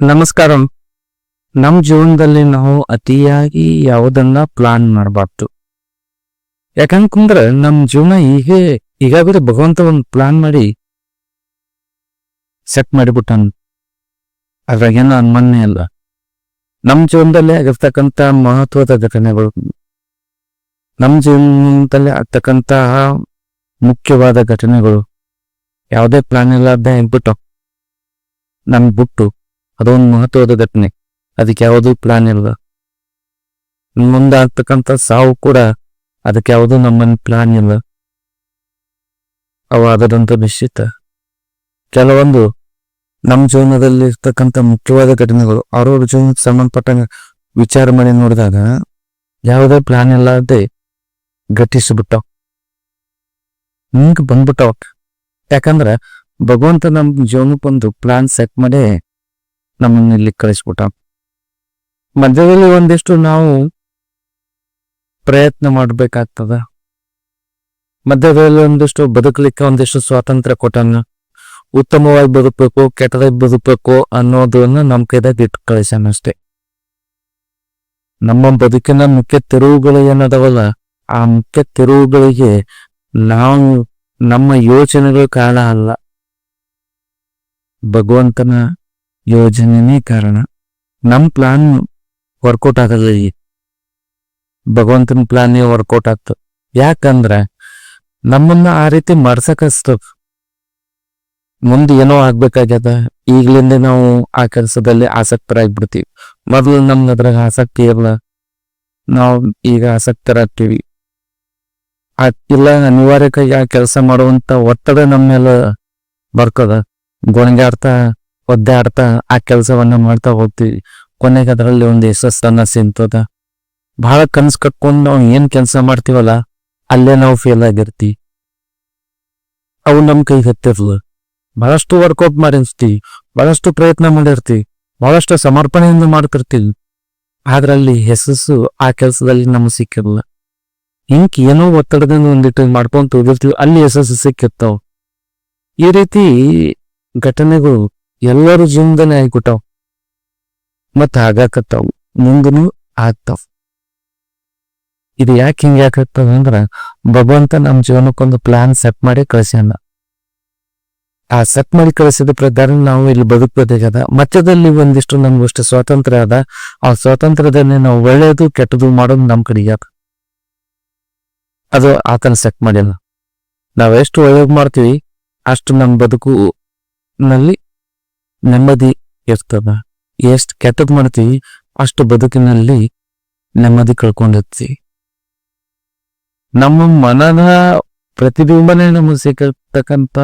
ನಮಸ್ಕಾರ. ನಮ್ಮ ಜೀವನದಲ್ಲಿ ನಾವು ಅತಿಯಾಗಿ ಯಾವುದನ್ನ ಪ್ಲಾನ್ ಮಾಡಬಾರ್ದು. ಯಾಕಂತಂದ್ರೆ ನಮ್ಮ ಜೀವನ ಹೀಗೆ, ಈಗಾಗಲೇ ಭಗವಂತ ಒಂದು ಪ್ಲಾನ್ ಮಾಡಿ ಸೆಟ್ ಮಾಡಿಬಿಟ್ಟಾನ. ಅದ್ರಾಗೇನು ಅನ್ಮಾನ್ಯ ಅಲ್ಲ ನಮ್ಮ ಜೀವನದಲ್ಲಿ ಆಗಿರ್ತಕ್ಕಂಥ ಮಹತ್ವದ ಘಟನೆಗಳು. ನಮ್ಮ ಜೀವನದಲ್ಲಿ ಆಗ್ತಕ್ಕಂತಹ ಮುಖ್ಯವಾದ ಘಟನೆಗಳು. ಯಾವುದೇ ಪ್ಲಾನ್ ಇಲ್ಲದೆ ಇದ್ಬಿಟ್ಟು ನಮ್ಗೆ ಬಿಟ್ಟು. ಅದೊಂದು ಮಹತ್ವದ ಘಟನೆ. ಅದಕ್ಕೆ ಯಾವುದೂ ಪ್ಲಾನ್ ಇಲ್ಲ. ಮುಂದೆ ಆಗ್ತಕ್ಕಂಥ ಸಾವು ಕೂಡ ಅದಕ್ಕೆ ಯಾವುದೂ ನಮ್ಮನ್ನು ಪ್ಲಾನ್ ಇಲ್ಲ. ಅವ ಅದರಂತ ನಿಶ್ಚಿತ. ಕೆಲವೊಂದು ನಮ್ಮ ಜೀವನದಲ್ಲಿ ಇರ್ತಕ್ಕಂಥ ಮುಖ್ಯವಾದ ಘಟನೆಗಳು ಅವ್ರವ್ರ ಜೀವನಕ್ಕೆ ಸಂಬಂಧಪಟ್ಟಂಗ ವಿಚಾರ ಮಾಡಿ ನೋಡಿದಾಗ ಯಾವುದೇ ಪ್ಲಾನ್ ಇಲ್ಲದೆ ಘಟಿಸಿಬಿಟ್ಟವ್ ನಿಮ್ಗೆ ಬಂದ್ಬಿಟ್ಟವ ಯಾಕಂದ್ರೆ ಭಗವಂತ ನಮ್ ಜೀವನಕ್ಕೊಂದು ಪ್ಲಾನ್ ಸೆಟ್ ಮಾಡಿ ನಮ್ಮನ್ನ ಇಲ್ಲಿ ಕಳಿಸ್ಬಿಟ್ಟ. ಮಧ್ಯದಲ್ಲಿ ಒಂದಿಷ್ಟು ನಾವು ಪ್ರಯತ್ನ ಮಾಡಬೇಕಾಗ್ತದ. ಮಧ್ಯದಲ್ಲಿ ಒಂದಿಷ್ಟು ಬದುಕಲಿಕ್ಕೆ ಒಂದಿಷ್ಟು ಸ್ವಾತಂತ್ರ್ಯ ಕೊಟ್ಟಂಗ ಉತ್ತಮವಾಗಿ ಬದುಕಬೇಕು, ಕೆಟ್ಟದಾಗಿ ಬದುಕಬೇಕು ಅನ್ನೋದನ್ನ ನಮ್ ಕೈದಾಗ ಇಟ್ಟು ಕಳಿಸ್ಯಾನ ಅಷ್ಟೇ. ನಮ್ಮ ಬದುಕಿನ ಮುಖ್ಯ ತಿರುವುಗಳು ಏನದವಲ್ಲ, ಆ ಮುಖ್ಯ ತಿರುವುಗಳಿಗೆ ನಾವು ನಮ್ಮ ಯೋಚನೆಗಳು ಕಾರಣ ಅಲ್ಲ. ಭಗವಂತನ ಯೋಜನೆನೇ ಕಾರಣ. ನಮ್ಮ ಪ್ಲಾನ್ ವರ್ಕೌಟ್ ಈಗ ಭಗವಂತನ ಪ್ಲಾನೇ ವರ್ಕೌಟ್ ಆಗ್ತದೆ ಯಾಕಂದ್ರ ನಮ್ಮನ್ನ ಆ ರೀತಿ ಮಾಡ್ಸಕಸ್ತದ ಮುಂದೆ ಏನೋ ಆಗ್ಬೇಕಾಗ್ಯದ. ಈಗ್ಲಿಂದ ನಾವು ಆ ಕೆಲಸದಲ್ಲಿ ಆಸಕ್ತರಾಗ್ಬಿಡ್ತೀವಿ. ಮೊದಲು ನಮ್ಗೆ ಅದ್ರಾಗ ಆಸಕ್ತಿ ಇರಲ್ಲ ನಾವು ಈಗ ಆಸಕ್ತರಾಗ್ತೀವಿ. ಇಲ್ಲ ಅನಿವಾರ್ಯಕ್ಕಾಗಿ ಆ ಕೆಲಸ ಮಾಡುವಂತ ಒತ್ತಡ ನಮ್ಮ ಮೇಲೆ ಬರ್ತದ. ಗೊಣಗಾಡ್ತಾ ಒದ್ದಾಡ್ತಾ ಆ ಕೆಲಸವನ್ನ ಮಾಡ್ತಾ ಹೋಗ್ತೀವಿ. ಕೊನೆಗೆ ಅದರಲ್ಲಿ ಒಂದು ಯಶಸ್ಸನ್ನ ಸಿಂತದ ಬಹಳ ಕನ್ಸ್ ಕಟ್ಕೊಂಡು ನಾವು ಏನ್ ಕೆಲಸ ಮಾಡ್ತೀವಲ್ಲ, ಅಲ್ಲೇ ನಾವು ಫೇಲ್ ಆಗಿರ್ತಿ ಅವು ನಮ್ ಕೈ ಹತ್ತಿರ್ಲ. ಬಹಳಷ್ಟು ವರ್ಕೌಟ್ ಮಾಡಿರ್ತೀವಿ ಬಹಳಷ್ಟು ಪ್ರಯತ್ನ ಮಾಡಿರ್ತೀವಿ ಬಹಳಷ್ಟು ಸಮರ್ಪಣೆಯಿಂದ ಮಾಡ್ತಿರ್ತೀವಿ. ಅದರಲ್ಲಿ ಯಶಸ್ಸು ಆ ಕೆಲಸದಲ್ಲಿ ನಮ್ಗೆ ಸಿಕ್ಕಿರಲ್ಲ ಹಿಂಗ್ ಏನೋ ಒತ್ತಡದಿಂದ ಒಂದಿಟ್ಟು ಮಾಡ್ಕೊಂತ ಹೋಗಿರ್ತೀವಿ, ಅಲ್ಲಿ ಯಶಸ್ಸು ಸಿಕ್ಕಿರ್ತಾವ. ಈ ರೀತಿ ಘಟನೆಗಳು ಎಲ್ಲರ ಜೀವನದಲ್ಲಿ ಆಗ್ಬಿಟ್ಟಾವ ಮತ್ತ ಆಗಾಕತ್ತಾವು ಮುಂದನು ಆಗ್ತಾವ. ಇದು ಯಾಕೆ ಹಿಂಗೆ ಯಾಕತ್ತದ ಅಂದ್ರ, ಭಗವಂತ ನಮ್ ಜೀವನಕ್ಕೊಂದು ಪ್ಲಾನ್ ಸೆಟ್ ಮಾಡಿ ಕಳಿಸ್ಯಾನ. ಆ ಸೆಟ್ ಮಾಡಿ ಕಳಿಸಿದ ಪ್ರಕಾರ ನಾವು ಇಲ್ಲಿ ಬದುಕಬೇಕಾದ ಮಧ್ಯದಲ್ಲಿ ಒಂದಿಷ್ಟು ನಮ್ಗಷ್ಟು ಸ್ವಾತಂತ್ರ್ಯ ಅದ. ಆ ಸ್ವಾತಂತ್ರ್ಯದಲ್ಲಿ ನಾವು ಒಳ್ಳೇದು, ಕೆಟ್ಟದು ಮಾಡೋದು ನಮ್ಮ ಕಡೆಗೆ ಅದು ಆತನ ಸೆಟ್ ಮಾಡಿಲ್ಲ. ನಾವೆಷ್ಟು ಒಳ್ಳೇದ್ ಮಾಡ್ತೀವಿ, ಅಷ್ಟು ನಮ್ಮ ಬದುಕು ನಲ್ಲಿ ನೆಮ್ಮದಿ ಇರ್ತದ. ಎಷ್ಟು ಕೆಟ್ಟದ್ ಮಾಡ್ತೀವಿ ಅಷ್ಟು ಬದುಕಿನಲ್ಲಿ ನೆಮ್ಮದಿ ಕಳ್ಕೊಂಡಿರ್ತೀವಿ ನಮ್ಮ ಮನದ ಪ್ರತಿಬಿಂಬನೆ ನಮಗೆ ಸಿಕ್ಕತಕ್ಕಂತ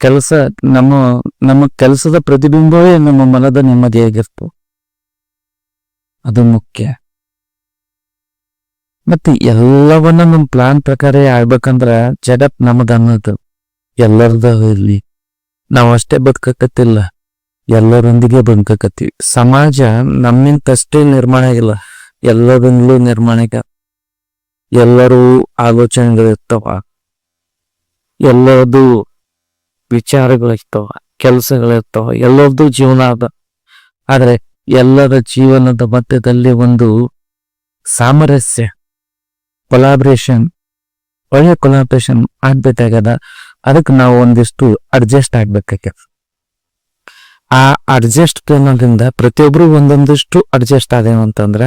ಕೆಲಸ, ನಮ್ಮ ನಮ್ಮ ಕೆಲಸದ ಪ್ರತಿಬಿಂಬವೇ ನಮ್ಮ ಮನದ ನೆಮ್ಮದಿಯಾಗಿರ್ತು ಅದು ಮುಖ್ಯ. ಮತ್ತೆ ಎಲ್ಲವನ್ನ ನಮ್ ಪ್ಲಾನ್ ಪ್ರಕಾರ ಆಗ್ಬೇಕಂದ್ರ ಜಡಪ್ ನಮ್ದು ಅನ್ನೋದು ಎಲ್ಲರದ ಇರ್ಲಿ. ನಾವ್ ಅಷ್ಟೇ ಬದುಕಕತ್ತಿಲ್ಲ, ಎಲ್ಲರೊಂದಿಗೆ ಬದುಕಕತ್ತೀವಿ. ಸಮಾಜ ನಮ್ಮಿಂತಷ್ಟೇ ನಿರ್ಮಾಣ ಆಗಿಲ್ಲ ಎಲ್ಲರಿಂದಲೂ ನಿರ್ಮಾಣ ಆಗ್ಯಾವ. ಎಲ್ಲರೂ ಆಲೋಚನೆಗಳಿರ್ತಾವ ಎಲ್ಲರದು ವಿಚಾರಗಳಿರ್ತಾವ, ಕೆಲಸಗಳಿರ್ತಾವ ಎಲ್ಲರದು ಜೀವನ ಅದ. ಆದ್ರೆ ಎಲ್ಲರ ಜೀವನದ ಮಧ್ಯದಲ್ಲಿ ಒಂದು ಸಾಮರಸ್ಯ ಕೊಲಾಬ್ರೇಷನ್ ಒಳ್ಳೆ ಕೊಲಾಬ್ರೇಷನ್ ಆಗ್ಬೇಕಾಗದ ಅದಕ್ಕೆ ನಾವು ಒಂದಿಷ್ಟು ಅಡ್ಜಸ್ಟ್ ಆಗ್ಬೇಕಾಗ್ಯದ. ಆ ಅಡ್ಜಸ್ಟ್ ಅನ್ನೋದ್ರಿಂದ ಪ್ರತಿಯೊಬ್ರು ಒಂದೊಂದಿಷ್ಟು ಅಡ್ಜಸ್ಟ್ ಆದೇವು ಅಂತಂದ್ರ,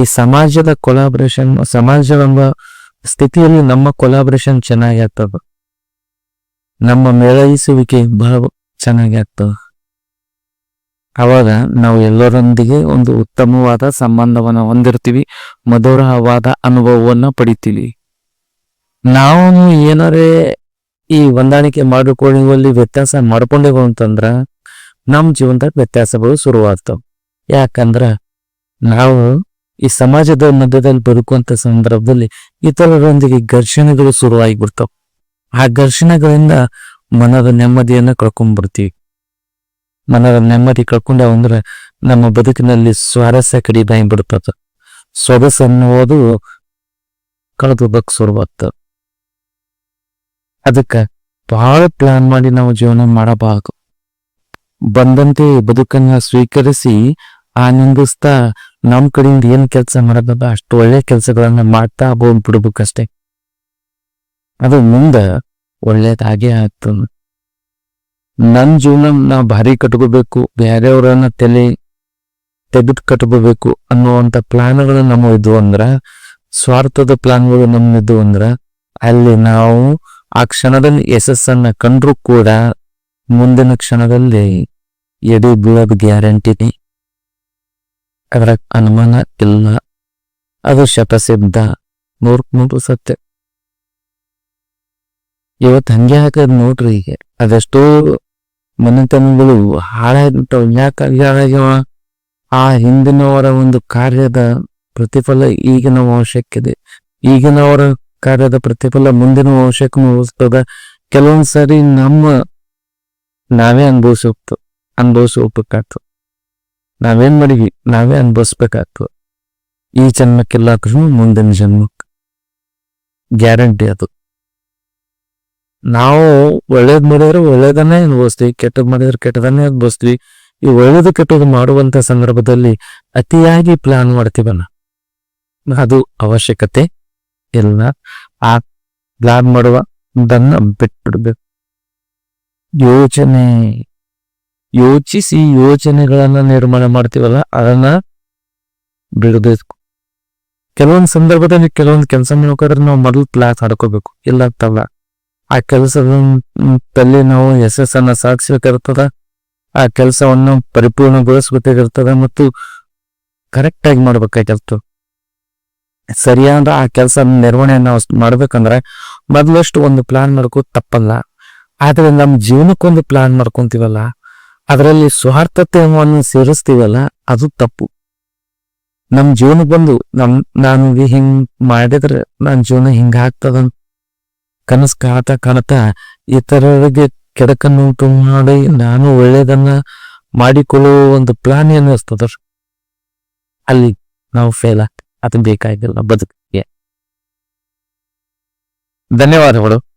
ಈ ಸಮಾಜದ ಕೊಲಾಬ್ರೇಷನ್ ಸಮಾಜವೆಂಬ ಸ್ಥಿತಿಯಲ್ಲಿ ನಮ್ಮ ಕೊಲಾಬ್ರೇಷನ್ ಚೆನ್ನಾಗಿ ಆಗ್ತದ ನಮ್ಮ ಮೇಳೈಸುವಿಕೆ ಬಹಳ ಚೆನ್ನಾಗಿ ಆಗ್ತದ ಅವಾಗ ನಾವು ಎಲ್ಲರೊಂದಿಗೆ ಒಂದು ಉತ್ತಮವಾದ ಸಂಬಂಧವನ್ನ ಹೊಂದಿರ್ತೀವಿ, ಮಧುರವಾದ ಅನುಭವವನ್ನ ಪಡಿತೀವಿ. ನಾವು ಏನಾರೇ ಈ ಹೊಂದಾಣಿಕೆ ಮಾಡಿಕೊಳ್ಳುವಲ್ಲಿ ವ್ಯತ್ಯಾಸ ಮಾಡ್ಕೊಂಡೇವು ಅಂತಂದ್ರ ನಮ್ಮ ಜೀವನದಾಗ ವ್ಯತ್ಯಾಸಗಳು ಶುರುವಾಗ್ತವೆ. ಯಾಕಂದ್ರ ನಾವು ಈ ಸಮಾಜದ ಮಧ್ಯದಲ್ಲಿ ಬದುಕುವಂತ ಸಂದರ್ಭದಲ್ಲಿ ಇತರರೊಂದಿಗೆ ಘರ್ಷಣೆಗಳು ಶುರುವಾಗಿ ಶುರುವಾಗಿಬಿಡ್ತಾವ. ಆ ಘರ್ಷಣೆಗಳಿಂದ ಮನದ ನೆಮ್ಮದಿಯನ್ನ ಕಳ್ಕೊಂಡ್ಬಿಡ್ತೀವಿ ಮನದ ನೆಮ್ಮದಿ ಕಳ್ಕೊಂಡೇವು ಅಂದ್ರೆ ನಮ್ಮ ಬದುಕಿನಲ್ಲಿ ಸ್ವಾರಸ್ಯ ಕಡಿಮೆ ಬಿಡ್ತದ ಸೊಗಸು ಅನ್ನುವುದು ಕಳೆದೋದಕ್ ಶುರುವಾಗ್ತದ. ಅದಕ್ಕ ಬಹಳ ಪ್ಲಾನ್ ಮಾಡಿ ನಾವು ಜೀವನ ಮಾಡಬಾರದು. ಬಂದಂತೆ ಬದುಕನ್ನ ಸ್ವೀಕರಿಸಿ ಆನಂದಿಸ್ತಾ ನಮ್ ಕಡೆಯಿಂದ ಏನ್ ಕೆಲಸ ಮಾಡೋದದ ಅಷ್ಟು ಒಳ್ಳೆ ಕೆಲಸಗಳನ್ನ ಮಾಡ್ತಾ ಹೋಗ್ಬಿಡ್ಬೇಕಷ್ಟೇ ಅದು ಮುಂದ ಒಳ್ಳೇದಾಗೇ ಆಗ್ತದ ನನ್ ಜೀವನ ನಾ ಭಾರಿ ಕಟ್ಕೋಬೇಕು ಬೇರೆಯವ್ರನ್ನ ತಲೆ ತೆಗೆದು ಕಟ್ಕೋಬೇಕು ಅನ್ನುವಂತ ಪ್ಲಾನ್ಗಳು ನಮ್ಮ ಇದ್ವು ಅಂದ್ರ, ಸ್ವಾರ್ಥದ ಪ್ಲಾನ್ಗಳು ನಮ್ಮ ಇದ್ವು ಅಂದ್ರ, ಅಲ್ಲಿ ನಾವು ಆ ಕ್ಷಣದಲ್ಲಿ ಯಶಸ್ಸನ್ನ ಕಂಡ್ರು ಕೂಡ ಮುಂದಿನ ಕ್ಷಣದಲ್ಲಿ ಎಡಿ ಬೀಳೋದು ಗ್ಯಾರಂಟಿನಿ ಅದರ ಅನುಮಾನ ಇಲ್ಲ. ಅದು ಶತಸಿದ್ಧ ನೂರ್ಕ್ ನೂರು ಸತ್ಯ. ಇವತ್ತು ಹಂಗೆ ಹಾಕದ್ ನೋಡ್ರಿ ಈಗ. ಅದೆಷ್ಟೋ ಮನೆತನಗಳು ಹಾಳಾಗ್ಬಿಟ್ಟವ್. ಯಾಕಾಗಿ ಹಾಳಾಗ್ಯವ? ಆ ಹಿಂದಿನವರ ಒಂದು ಕಾರ್ಯದ ಪ್ರತಿಫಲ ಈಗಿನ ಅವಶ್ಯಕತೆ ಈಗಿನವರ ಕಾರ್ಯದ ಪ್ರತಿಫಲ ಮುಂದಿನ ವಂಶಕ್ಕೂ ಹೋಗ್ತದ. ಕೆಲವೊಂದ್ ಸರಿ ನಮ್ಮ ನಾವೇ ಅನುಭವಿಸ ಅನುಭವಿಸಿ ನಾವೇನ್ ಮಾಡಿವಿ ನಾವೇ ಅನುಭವಿಸ್ಬೇಕಾಗ್ತು ಈ ಜನ್ಮಕ್ಕೆಲ್ಲ ಮುಂದಿನ ಜನ್ಮಕ್ಕೆ ಗ್ಯಾರಂಟಿ ಅದು. ನಾವು ಒಳ್ಳೇದ್ ಮಾಡಿದ್ರೆ ಒಳ್ಳೇದನ್ನೇ ಅನುಭವಿಸ್ತೀವಿ, ಕೆಟ್ಟದ್ ಮಾಡಿದ್ರೆ ಕೆಟ್ಟದನ್ನೇ ಅನುಭವಿಸ್ತೀವಿ. ಈ ಒಳ್ಳೇದು ಕೆಟ್ಟದು ಮಾಡುವಂತ ಸಂದರ್ಭದಲ್ಲಿ ಅತಿಯಾಗಿ ಪ್ಲಾನ್ ಮಾಡ್ತೀವಲ್ಲ, ಅದು ಅವಶ್ಯಕತೆ. ಇಲ್ಲ. ಆ ಪ್ಲಾನ್ ಮಾಡುವ ದನ್ನ ಬಿಟ್ಬಿಡ್ಬೇಕು. ಯೋಚನೆ, ಯೋಚಿಸಿ ಯೋಚನೆಗಳನ್ನ ನಿರ್ಮಾಣ ಮಾಡ್ತೀವಲ್ಲ, ಅದನ್ನ ಬಿಡಬೇಕು. ಕೆಲವೊಂದು ಸಂದರ್ಭದಲ್ಲಿ ಕೆಲವೊಂದು ಕೆಲಸ ಮಾಡ್ಬೇಕಾದ್ರೆ ನಾವು ಮೊದಲು ಪ್ಲಾನ್ ಹಾಡ್ಕೋಬೇಕು ಇಲ್ಲ ಅಂತಲ್ಲ. ಆ ಕೆಲಸದಲ್ಲಿ ನಾವು ಯಶಸ್ಸನ್ನ ಸಾಧಿಸ್ಬೇಕಾಗಿರ್ತದ ಆ ಕೆಲಸವನ್ನು ಪರಿಪೂರ್ಣಗೊಳಿಸ್ಬೇಕಾಗಿರ್ತದ ಮತ್ತು ಕರೆಕ್ಟ್ ಆಗಿ ಸರಿಯಾದ ಆ ಕೆಲಸ ನಿರ್ವಹಣೆಯನ್ನು ಮಾಡ್ಬೇಕಂದ್ರೆ ಮೊದಲಷ್ಟು ಒಂದು ಪ್ಲಾನ್ ಮಾಡ್ಕೋ ತಪ್ಪಲ್ಲ. ಆದ್ರೆ ನಮ್ಮ ಜೀವನಕ್ಕೊಂದು ಪ್ಲಾನ್ ಮಾಡ್ಕೊಂತೀವಲ್ಲ, ಅದರಲ್ಲಿ ಸ್ವಾರ್ಥತೆಯನ್ನು ಸೇರಿಸ್ತೀವಲ್ಲ, ಅದು ತಪ್ಪು. ನಮ್ಮ ಜೀವನ ಬಂದು ನಮ್, ನಾನು ಹಿಂಗ್ ಮಾಡಿದ್ರೆ ನನ್ನ ಜೀವನ ಹಿಂಗ ಆಗ್ತದಂತ ಕನಸು ಕಾಣ್ತಾ ಕಾಣ್ತಾ ಇತರರಿಗೆ ಕೆಡಕನ್ನುಂಟು ಮಾಡಿ ನಾನು ಒಳ್ಳೇದನ್ನ ಮಾಡಿಕೊಳ್ಳುವ ಒಂದು ಪ್ಲಾನ್ ಏನು ಇರ್ತದ ಅಲ್ಲಿ ನಾವು ಫೇಲ್ ಅದು ಬೇಕಾಗಿಲ್ಲ ಬದುಕಿಗೆ ಧನ್ಯವಾದಗಳು.